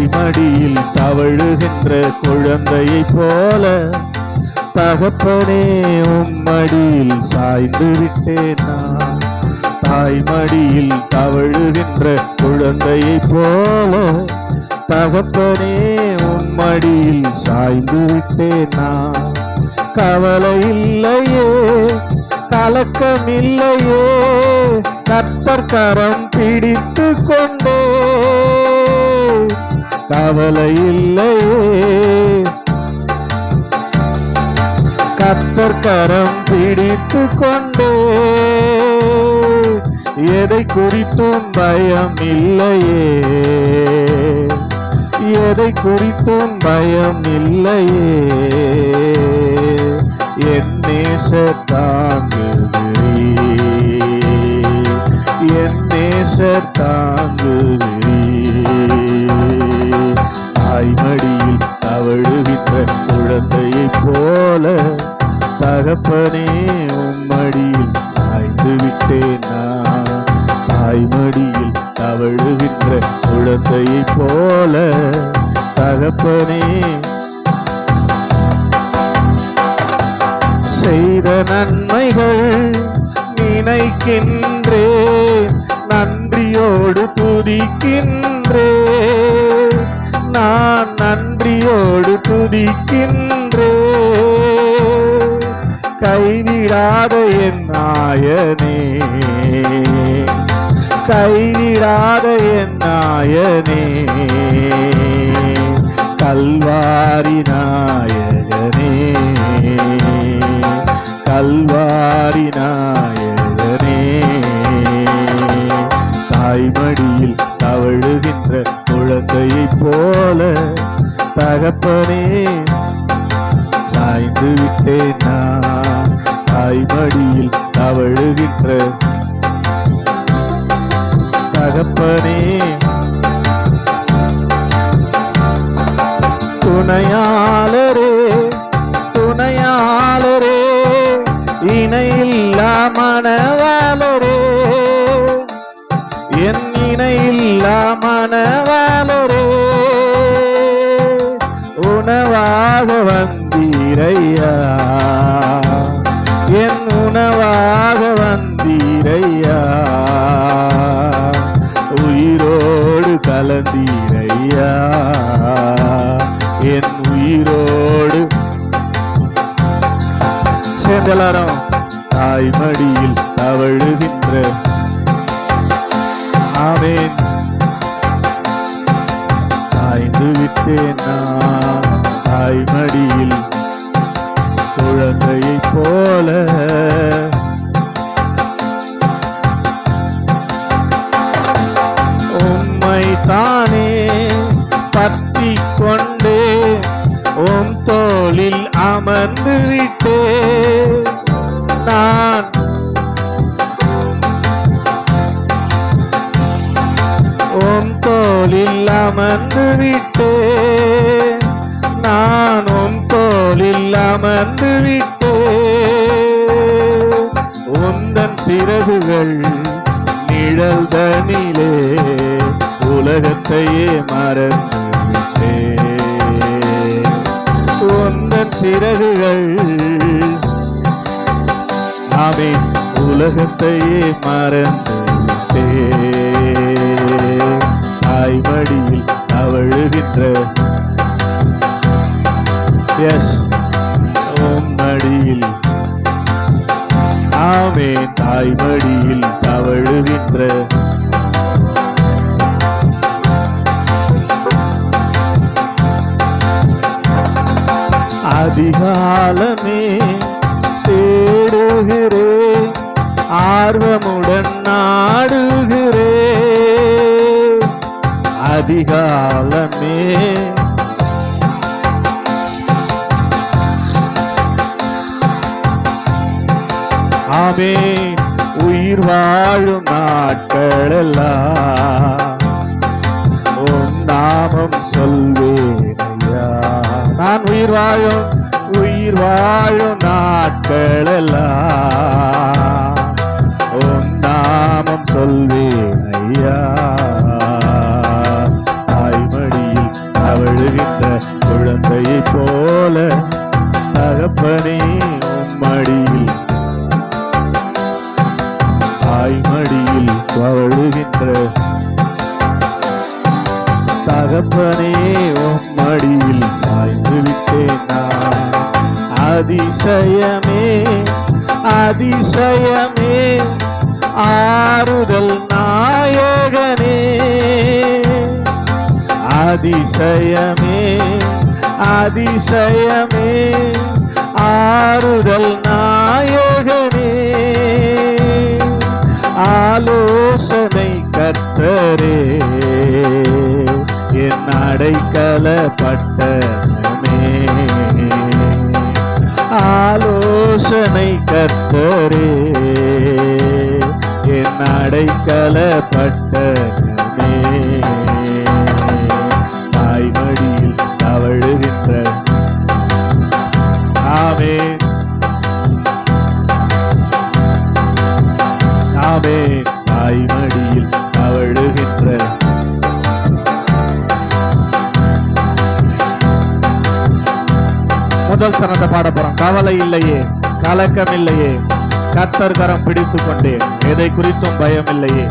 தாய்மடியில் தவழுகின்ற குழந்தையை போல தகப்பனே உம்மடியில் சாய்ந்து விட்டேன் நான். தாய்மடியில் தவழுகின்ற குழந்தையை போல தகப்பனே உம்மடியில் சாய்ந்து விட்டேன் நான். கவலை இல்லையே கலக்கமில்லையே இல்லையே கரம் பிடித்து கொண்டே கவலை இல்லையே கத்தர் கரம் பிடித்து கொண்டே எதை குறித்தும் பயம் இல்லையே. எதை குறித்தும் பயம் இல்லையே. என் நேச தாங்குகிறீ என் நேச தாங்குகிறீ தகப்பனே உம்மடியில் சாய்ந்து விட்டேன் நான். தாய்மடியில் தவழுகின்ற குழந்தையை போல தகப்பனே செய்த நன்மைகள் நினைக்கின்றேன் நன்றியோடு துதிக்கின்றேன். நான் நன்றியோடு துதிக்கின்றேன். கைவிடாத என் நாயனே. கைவிடாத என் நாயனே. கல்வாரி நாயகனே. கல்வாரி நாயகனே. தாய்மடியில் தவழுகின்ற குழந்தையைப் போல தகப்பனே சாய்ந்து விட்டேன் நான். தாய்மடியில் தவழுகின்ற தகப்பனே. துணையாளரே துணையாளரே இணையில்லா மனவாளரே என் இணையில்லா மனவாளரே உணவாக வந்தீரையா. என் உணவாக வந்தீரையா? உயிரோடு கலந்தீரையா? என் உயிரோடு. சேர்ந்து எல்லாரும் தாய்மடியில் தவழுகின்ற ஆமேன். சாய்ந்து விட்டேன் நான். உம் தோளில் அமர்ந்து விட்டே. நான் உம் தோளில் அமர்ந்து விட்டே. நான் உம் தோளில் அமர்ந்து விட்டே. உந்தன் சிறகுகள் நிழல் தனிலே உலகத்தையே மறந்து சிறகுகள். நாமே உலகத்தையே மறந்தே தாய்மடியில் அவழுகின்ற எஸ் மடியில் ஆமே தாய்மடியில் தவழுகின்ற அதிகாலமே தேடுகிறே ஆர்வமுடன் நாடுகிறே அதிகாலமே ஆமே உயிர் வாழும் நாட்களெல்லாம் உன் நாமம் சொல்வேன் நான் உயிர் வாழும் உயிர் வாழும் நாட்களெல்லாம் உன் நாமம் சொல்வேன் ஐயா. தாய்மடியில் அவழுகின்ற குழந்தையை போல தகப்பனே உம்மடியில் தாய்மடியில் அவழுகின்ற தகப்பனே உம்மடியில் சாய்ந்து விட்டேன் நான். அதிசயமே அதிசயமே ஆறுதல் நாயகனே. அதிசயமே அதிசயமே ஆறுதல் ஆலோசனை கத்தரே என் அடைக்கலப்பட்டமே முதல் சனத்தை பாட போறோம் கவலை இல்லையே கலக்கம் இல்லையே கத்தர் கரம் பிடித்து கொண்டேன் எதை குறித்தும் பயம் இல்லையே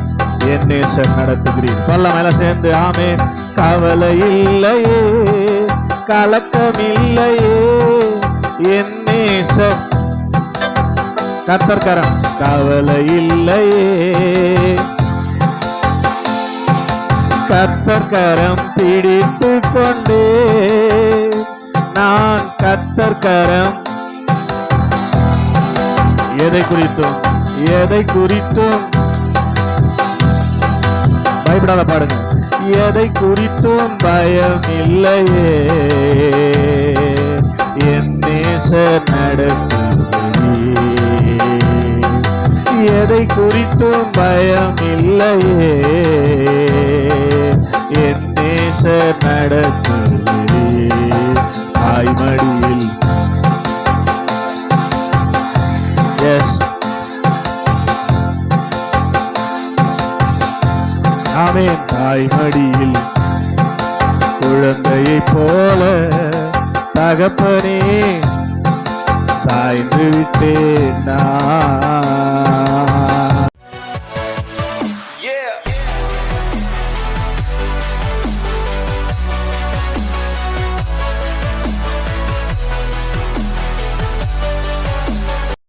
என் நேசர் நடத்துகிறேன் சொல்ல மேல சேர்ந்து ஆமே கவலை இல்லையே கலக்கம் இல்லையே என் நேசர். கத்தர்கரம் கவலை இல்லையே கத்தர்கரம் பிடித்து கொண்டே நான் கத்தர் கரம். எதை குறித்தும் எதை குறித்தும்? பயப்படாத பாடுங்க. எதை குறித்தும் பயம் இல்லையே. என் நேச நடக்கும் எதை குறித்தும் பயம் இல்லையே. ஆமென் தாய்மடியில் குழந்தையைப் போல தகப்பனே சாய்ந்து விட்டேன் நான்.